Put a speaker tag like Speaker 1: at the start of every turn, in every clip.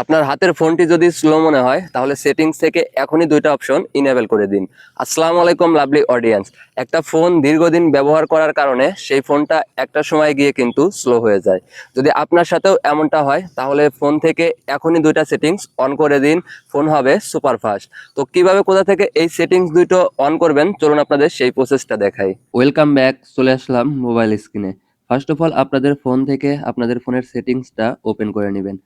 Speaker 1: আপনার হাতের ফোনটি যদি স্লো মনে হয়, তাহলে সেটিংস থেকে এখনই দুইটা অপশন ইনেবল করে দিন। আসসালামু আলাইকুম লাভলি অডিয়েন্স একটা ফোন দীর্ঘদিন ব্যবহার করার কারণে সেই ফোনটা একটা সময় গিয়ে কিন্তু স্লো হয়ে যায়। যদি আপনার সাথেও এমনটা হয়, তাহলে ফোন থেকে এখনই দুইটা সেটিংস অন করে দিন। ফোন হবে সুপার ফাস্ট তো কীভাবে কোথা থেকে এই সেটিংস দুটো অন করবেন? চলুন আপনাদের সেই প্রসেসটা দেখাই। ওয়েলকাম ব্যাক চলে আসলাম মোবাইল স্ক্রিনে ফার্স্ট অফ অল আপনাদের ফোন থেকে আপনাদের ফোনের সেটিংসটা ওপেন করে নেবেন।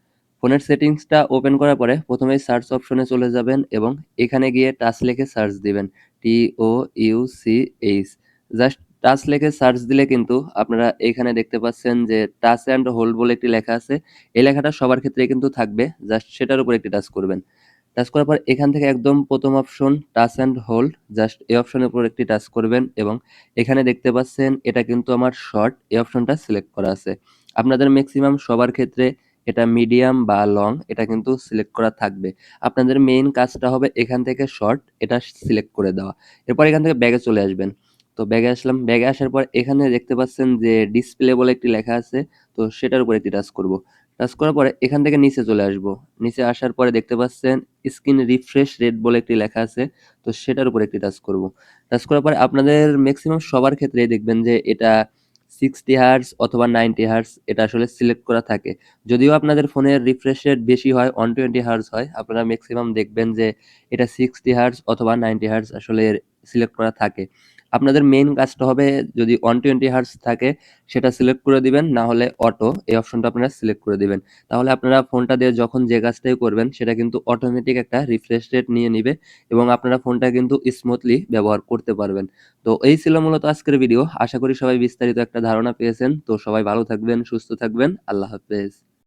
Speaker 1: ফোনের সেটিংসটা ওপেন করার পরে প্রথমেই সার্চ অপশনে চলে যাবেন এবং এখানে গিয়ে টাচ লিখে সার্চ দিবেন T O U C H just touch লিখে সার্চ দিলে কিন্তু আপনারা এখানে দেখতে পাচ্ছেন যে টাচ অ্যান্ড হোল্ড বলে একটি লেখা আছে। এই লেখাটা সবার ক্ষেত্রে কিন্তু থাকবে জাস্ট সেটার উপর একটি টাচ করবেন। টাচ করার পর এখান থেকে একদম প্রথম option touch and hold just এই অপশনের উপর একটি টাচ করবেন এবং এখানে দেখতে পাচ্ছেন এটা কিন্তু আমার শর্ট এই অপশনটা সিলেক্ট করা আছে। আপনাদের ম্যাক্সিমাম সবার ক্ষেত্রে এটা মিডিয়াম বা লং এটা কিন্তু সিলেক্ট করা থাকবে। আপনাদের মেইন কাজটা হবে এখান থেকে শর্ট এটা সিলেক্ট করে দেওয়া। এরপর এখান থেকে ব্যাগে চলে আসবেন। তো ব্যাগে আসলাম। ব্যাগে আসার পর এখানে দেখতে পাচ্ছেন যে ডিসপ্লে বলে একটি লেখা আছে। তো সেটার উপর একটি টাচ করব। টাচ করার পরে এখান থেকে নিচে চলে আসব। নিচে আসার পরে দেখতে পাচ্ছেন স্ক্রিন রিফ্রেশ রেট বলে একটি লেখা আছে। তো সেটার উপরে একটি টাচ করব। টাচ করার পরে আপনাদের ম্যাক্সিমাম সবার ক্ষেত্রে দেখবেন যে এটা সিক্সটি হার্স অথবা নাইনটি হার্স এটা আসলে সিলেক্ট করা থাকে। যদিও আপনাদের ফোনের রিফ্রেশ রেট বেশি হয় ওয়ান টোয়েন্টি হার্স হয়, আপনারা ম্যাক্সিমাম দেখবেন যে এটা সিক্সটি হার্স অথবা নাইনটি হার্স আসলে সিলেক্ট করা থাকে। আপনাদের মেইন কাজটা হবে যদি ওয়ান টোয়েন্টি হার্স থাকে, সেটা সিলেক্ট করে দিবেন, না হলে অটো এই অপশনটা আপনারা সিলেক্ট করে দিবেন। তাহলে আপনারা ফোনটা দিয়ে যখন যে কাজটাই করবেন, সেটা কিন্তু অটোমেটিক একটা রিফ্রেশ রেট নিয়ে নিবে এবং আপনারা ফোনটা কিন্তু স্মুথলি ব্যবহার করতে পারবেন। তো এই ছিল মূলত আজকের ভিডিও আশা করি সবাই বিস্তারিত একটা ধারণা পেয়েছেন। তো সবাই ভালো থাকবেন, সুস্থ থাকবেন। আল্লাহ হাফেজ।